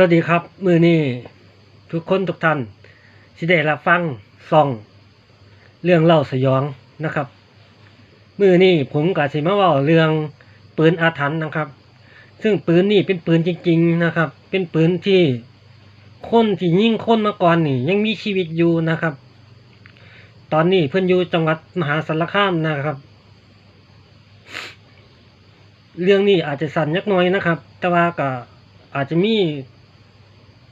สวัสดีครับ มือนี้ทุกคนทุกท่านสิได้รับฟังส่อง เรื่องเล่าสยองนะครับ มือนี้ผมกับสิมาว่าเรื่องปืนอาถรรพ์นะครับ ซึ่งปืนนี่เป็นปืนจริง ๆนะครับ เป็นปืนที่คนที่ยิงคนมาก่อนนี่ ยังมีชีวิตอยู่นะครับ ตอนนี้เพื่อนอยู่จังหวัดมหาสารคามนะครับ เรื่องนี้อาจจะสั่นยักหน้อยนะครับ แต่ว่าก็อาจจะมี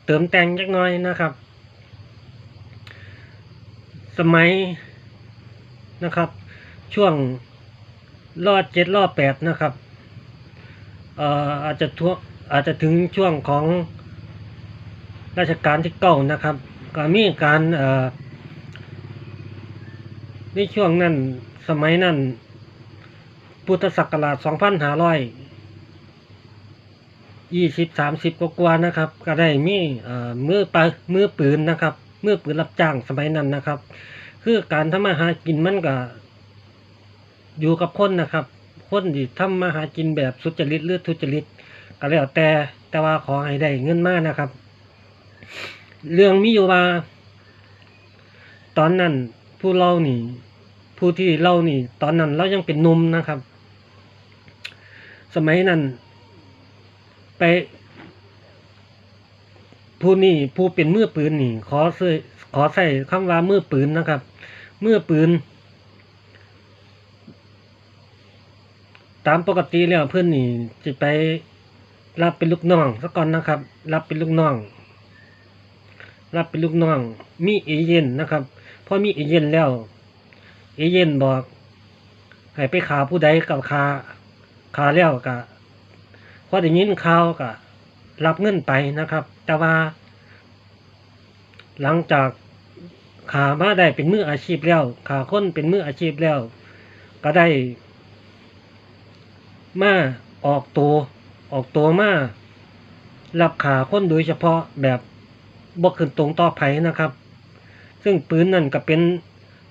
เติมแต่งยักหน้อยนะครับ สมัยนะครับ ช่วงรอดเจ็ดรอดแปดนะครับเอ่อาจจะทั่วอาจจะถึงช่วงของราชการที่เก้านะครับ ก็มีการในช่วงนั้นสมัยนั้นพุทธศักราช2500 ยี่สิบสามสิบกว่านะครับ ก็ได้มีเอ่อมือปลมือปืนนะครับมือปืนรับจ้างสมัยนั้นนะครับ คือการทำมาหากินมันก็อยู่กับคนนะครับ คนที่ทำมาหากินแบบสุจริตหรือทุจริตก็แล้วแต่แต่ว่าขอให้ได้เงินมากนะครับ เรื่องมีอยู่ว่า ตอนนั้นผู้เล่านี่ ผู้ที่เล่านี่ ตอนนั้นเรายังเป็นนุ่มนะครับ สมัยนั้น ไป ผู้นี่ผู้เป็นมือปืนนี่ ขอใส่ขอใส่คำว่ามือปืนนะครับมือปืน ตามปกติแล้วเพื่อนนี่จะไปรับเป็นลูกน้องซะก่อนนะครับ รับเป็นลูกน้อง รับเป็นลูกน้อง มีเอเย่นนะครับพอมีเอเย่นแล้ว เอเย่นบอกให้ไปขาผู้ใดกับขาขาแล้วก็พ อได้ยินข่าวก็รับเงินไปนะครับ แต่ว่า หลังจากขามาได้เป็นมืออาชีพแล้ว ขาคนเป็นมืออาชีพแล้ว ก็ได้ มาออกตัวออกตัวมารับขาคนโดยเฉพาะแบบบกขึ้นตรงต่อไผนะครับ ซึ่งปืนนั่นก็เป็น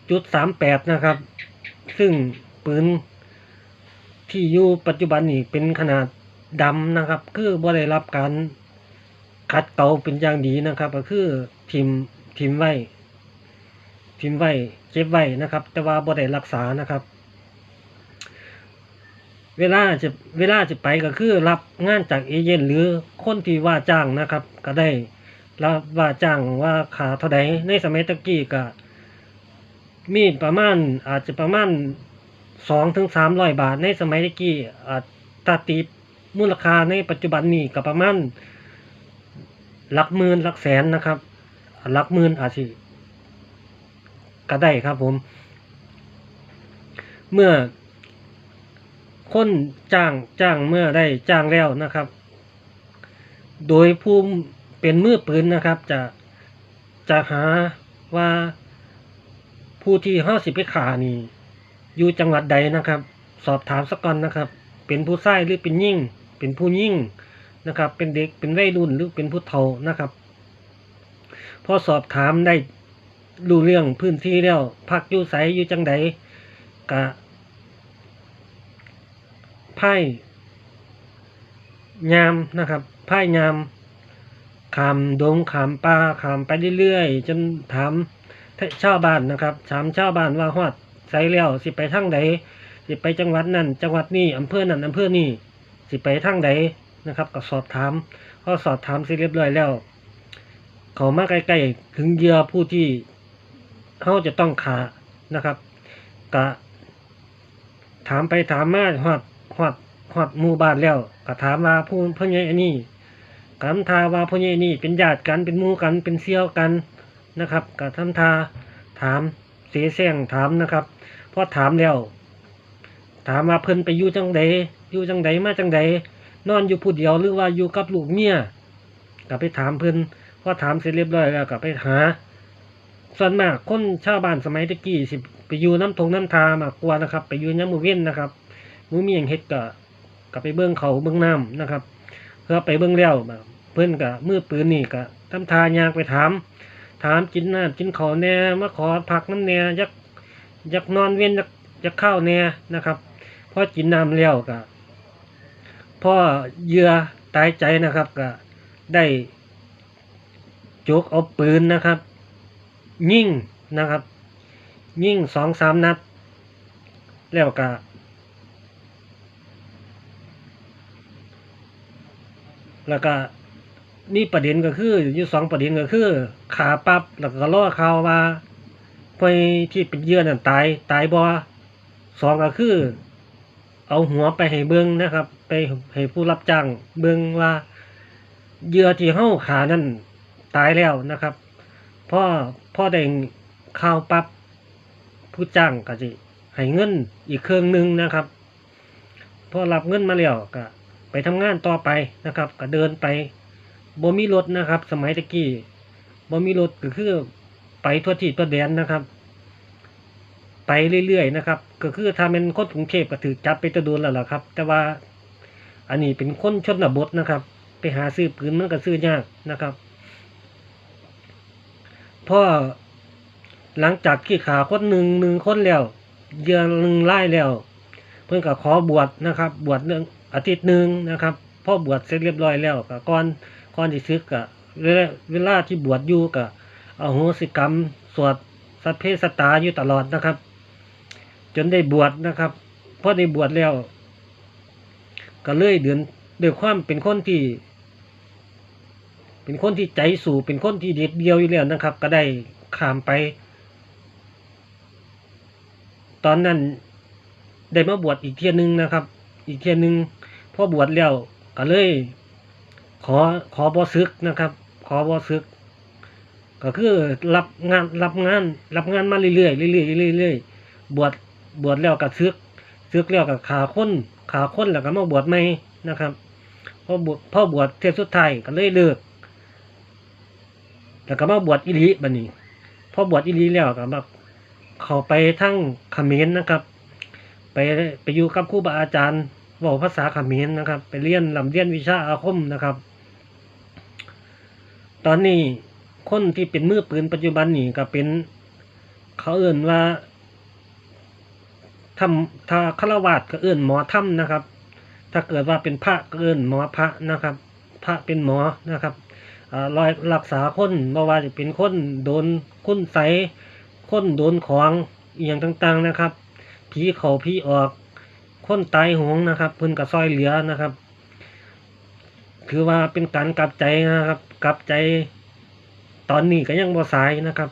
จุดสามแปดนะครับ ซึ่งปืนที่อยู่ปัจจุบันนี่เป็นขนาด ดำนะครับ คือบ่ได้รับการขัดเกลาเป็นอย่างดีนะครับ ก็คือทิมทิมไว้ทิมไว้เก็บไว้นะครับ แต่ว่าบ่ได้รักษานะครับ เวลาจะเวลาจะไปก็คือรับงานจากเอเย่นหรือคนที่ว่าจ้างนะครับ ก็ได้รับว่าจ้างว่าขาเท่าใดในสมัยตะกี้ก็มีประมาณอาจจะประมาณสองถึงสามร้อยบาทในสมัยตะกี้อาจถ้าตี มูลค่าในปัจจุบันนี้ก็ประมาณหลักหมื่นหลักแสนนะครับหลักหมื่นอาจจะก็ได้ครับผม เมื่อคนจ้างจ้างเมื่อได้จ้างแล้วนะครับ โดยผู้เป็นมือปืนนะครับ จะจะหาว่าผู้ที่ห้าสิบไปขานี่อยู่จังหวัดใดนะครับ สอบถามสักก่อนนะครับ เป็นผู้ชายหรือเป็นยิ่ง เป็นผู้ยิ่งนะครับ เป็นเด็กเป็นวัยรุ่นหรือเป็นผู้เฒ่านะครับ พอสอบถามได้รู้เรื่องพื้นที่แล้วพักอยู่ไสอยู่จังใดกะไพ่ยามนะครับไพ่ยามขามดงขามป่าขามไปเรื่อยๆจนถามชาวบ้านนะครับถามชาวบ้านว่าฮอดไสแล้วสิไปทางใดสิไปจังหวัดนั่นจังหวัดนี้อำเภอนั่นอำเภอนี้ สิไปทางใดนะครับก็สอบถามพอสอบถามเสร็จเรียบร้อยแล้ว เขามาใกล้ๆถึงเหยื่อผู้ที่เขาจะต้องขานะครับกะถามไปถามมาฮอดฮอดฮอดหมู่บ้านแล้วก็ถามว่าผู้พ่อใหญ่อันนี้ก็ทำทาว่าพ่อใหญ่นี่เป็นญาติกันเป็นหมู่กันเป็นเซี่ยวกันนะครับก็ทำทาถามเสียแซงถามนะครับพอถามแล้ว ถามว่าเพิ่นไปอยู่จังใด อยู่จังใดมาจังใดนอนอยู่ผู้เดียวหรือว่าอยู่กับลูกเมียก็ไปถามเพิ่นพอถามเสร็จเรียบร้อยแล้วก็ไปหา ส่วนมากคนชาวบ้านสมัยตะกี้สิไปอยู่น้ำทงน้ำทามากกว่านะครับ ไปอยู่น้ำมือเว้นนะครับมือมีอย่างเฮ็ดก็ก็ไปเบื้องเขาเบื้องน้ำนะครับเพื่อไปเบื้องเลี้ยวเพื่อนกับมือปืนนี่ก็ทำทายางไปถาม ถามกินน้ำกินขอแน่มาขอผักน้ำแน่ยักยักนอนเว้นยักยักข้าวแน่นะครับพอกินน้ำแล้วก็ พ่อเยื่อตายใจนะครับก็ได้จกเอาปืนนะครับ ยิงนะครับ ยิงสองสามนัด แล้วก็แล้วก็มีประเด็นก็คืออยู่สองประเด็นก็คือ ขาปับแล้วก็ล่อข่าวว่าไปที่เป็นเยื่อนั่นตายตายบ่สองก็คือ เอาหัวไปให้เบิ่งนะครับ ไปให้ผู้รับจ้างเบิ่งว่าเหยื่อที่เฮาขานั่นตายแล้วนะครับพ่อพ่อได้ข่าวปับ๊บผู้จ้างก็สิให้เงินอีกเครื่องหนึ่งนะครับพอรับเงินมาแล้วก็ไปทำงานต่อไปนะครับ ก็เดินไปบ่มีรถนะครับ สมัยตะกี้บ่มีรถก็คือไปทั่วที่ทั่วแดนนะครับ ไปเรื่อยๆนะครับ ก็คือถ้าเป็นคนกรุงเทพก็ถือจับไปแตะโดนแล้วล่ะครับ แต่ว่าอันนี้เป็นคนชนบทนะครับ ไปหาซื้อปืนมันก็ซื้อยากนะครับพอหลังจากที่ขาคนหนึ่งหนึ่งคนแล้วเยื่อหนึ่งไล่แล้ว เพิ่อนก็ขอบวชนะครับ บวชเรื่องอาทิตย์หนึ่งนะครับพอบวชเสร็จเรียบร้อยแล้วก็ก่อนก่อนที่ซึกก็เวลาเวลาที่บวชอยู่ก็เอาโหสิกรรม สวดสัพเพสตาอยู่ตลอดนะครับ จนได้บวชนะครับพอได้บวชแล้ว ก็เลยเดือนด้วยความเป็นคนที่ เป็นคนที่ใจสู่เป็นคนที่เด็ดเดียวอยู่แล้วนะครับ ก็ได้ข้ามไป ตอนนั้นได้มาบวชอีกเทียหนึงนะครับ อีกเทียหนึงพอบวชแล้วก็เลย ขอขอบอซึกนะครับ ขอบอซึก ก็คือรับงานรับงาน รับงานมาเรื่อยๆเรื่อยๆเรื่อยๆบวช บวชแล้วก็ซึกซึกแล้วก็ขาค้นขาค้นแล้วก็มาบวชใหม่นะครับพอบวชพ่อบวชเทศสุดท้ายก็เลยเลิกแล้วก็มาบวชอิริบัดนี้พอบวชอิริแล้วก็มาเขาไปทั้งขมรนะครับ ไปไปอยู่กับครูบาอาจารย์เว่าภาษาขมรนะครับ ไปเรียนลำเรียนวิชาอาคมนะครับ ตอนนี้คนที่เป็นมือปืนปัจจุบันนี่ก็เป็น เขาเอื่นว่า ทำถ้าฆราวาสก็เอื่นหมอถ้ำนะครับ ถ้าเกิดว่าเป็นพระก็เอื่นหมอพระนะครับ พระเป็นหมอนะครับรอยรักษาคนบ่ว่าจะเป็นคนโดนคุณใสคนโดนของอย่างต่างๆนะครับ ผีเขาผีออก คนตายหงนะครับเพิ่นก็ซอยเหลือนะครับ ถือว่าเป็นการกลับใจนะครับ กลับใจตอนนี้ก็ยังบ่สายนะครับ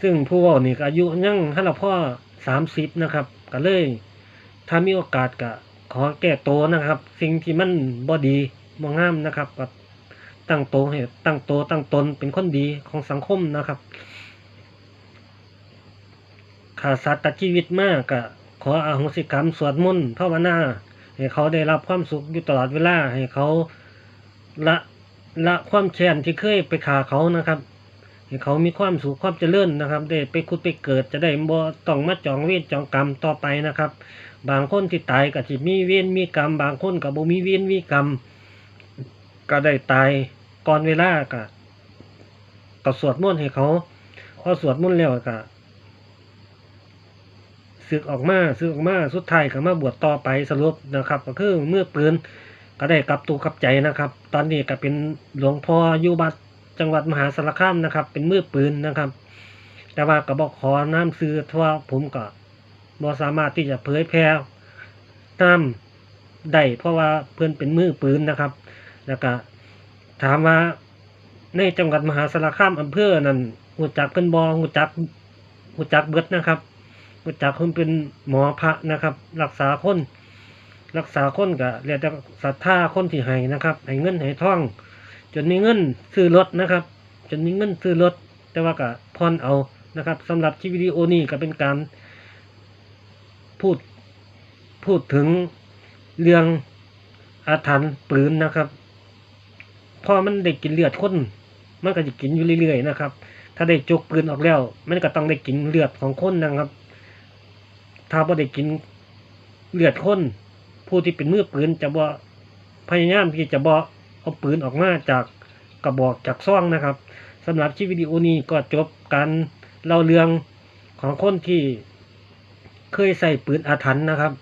ซึ่งผู้ว่านี่ก็อายุยังหันละพ่อ สามสิบนะครับก็เลยถ้ามีโอกาสก็ขอแก้ตัวนะครับ สิ่งที่มันบ่ดีบ่งามนะครับก็ตั้งโตวให้ตั้งโตวตั้งตนเป็นคนดีของสังคมนะครับขาดสัตว์ตัดชีวิตมากก็ขออโหสิกรรมสวดมนต์ภาวนาให้เขาได้รับความสุขอยู่ตลอดเวลาให้เขาละละความแค้นที่เคยไปขาเขานะครับ ให้เขามีความสุขความเจริญนะครับ ได้ไปคุดไปเกิดจะได้บ่ต้องมาจองเวรจองกรรมต่อไปนะครับ บางคนที่ตายก็สิมีเวรมีกรรม บางคนก็บ่มีเวรมีกรรม ก็ได้ตายก่อนเวลาก็ก็สวดมนต์ให้เขาพอสวดมนต์แล้วก็สึกออกมาสึกออกมาสุดท้ายก็มาบวชต่อไปสรุปนะครับ ก็คือเมื่อปืนก็ได้กลับตัวกลับใจนะครับ ตอนนี้ก็เป็นหลวงพ่ออยู่บัด จังหวัดมหาสารคามนะครับ เป็นมือปืนนะครับ แต่ว่าก็บอกขอน้ำซื้อเพราะว่าผมก็บ่สามารถที่จะเผยแพร่น้ำได้เพราะว่าเพื่อนเป็นมือปืนนะครับ แล้วก็ถามว่าในจังหวัดมหาสารคามอำเภอนั่นหูจักเป็นบอหูจักหูจักเบิดนะครับหูจักคนเป็นหมอพระนะครับ รักษาคนรักษาคนก็เรียกแต่ศรัทธาคนที่ให้นะครับให้เงินให้ท่อง จนมีเงินซื้อรถนะครับ จนมีเงินซื้อรถ แต่ว่าก็พอนเอานะครับสำหรับที่วิดีโอนี้ก็เป็นการพูดพูดถึงเรื่องอาถรรพ์ปืนนะครับพอมันได้กินเลือดคนมันก็จะกินอยู่เรื่อยๆนะครับ ถ้าได้จกปืนออกแล้ว มันก็ต้องได้กินเลือดของคนนะครับ ถ้าบ่ได้กินเลือดคนผู้ที่เป็นมือปืนจะบ่พยายามที่จะบ่ เอาปืนออกมาจากกระบอกจากซ่องนะครับสำหรับที่วิดีโอนี้ก็จบการเล่าเรื่องของคนที่เคยใส่ปืนอาถรรพ์นะครับ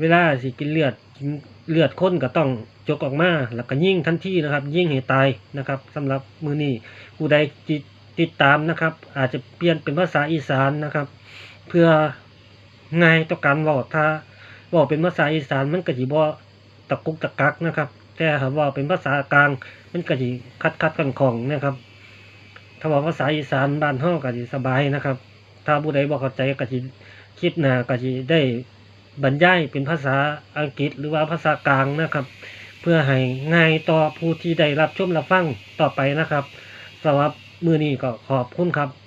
เวลาสิกินเลือดกินเลือดข้นก็ต้องจกออกมาแล้วก็ยิ่งทันทีนะครับ ยิ่งให้ตายนะครับสำหรับมือนี้ผู้ใดติดติดตามนะครับ อาจจะเปลี่ยนเป็นภาษาอีสานนะครับ เพื่อง่ายต่อการเว้าถ้าเว้าเป็นภาษาอีสานมันก็สิบ่ตะกุกตะกักนะครับ แต่ถ้าเว้าเป็นภาษากลางมันก็สิคัดคัดกันของนะครับ ถ้าว่าภาษาอีสานบ้านเฮาก็สิสบายนะครับ ถ้าผู้ใดบ่เข้าใจก็สิคลิปหน้าก็สิได้บรรยายเป็นภาษาอังกฤษหรือว่าภาษากลางนะครับ เพื่อให้ง่ายต่อผู้ที่ได้รับชมรับฟังต่อไปนะครับสำหรับมือนี้ก็ขอบคุณครับ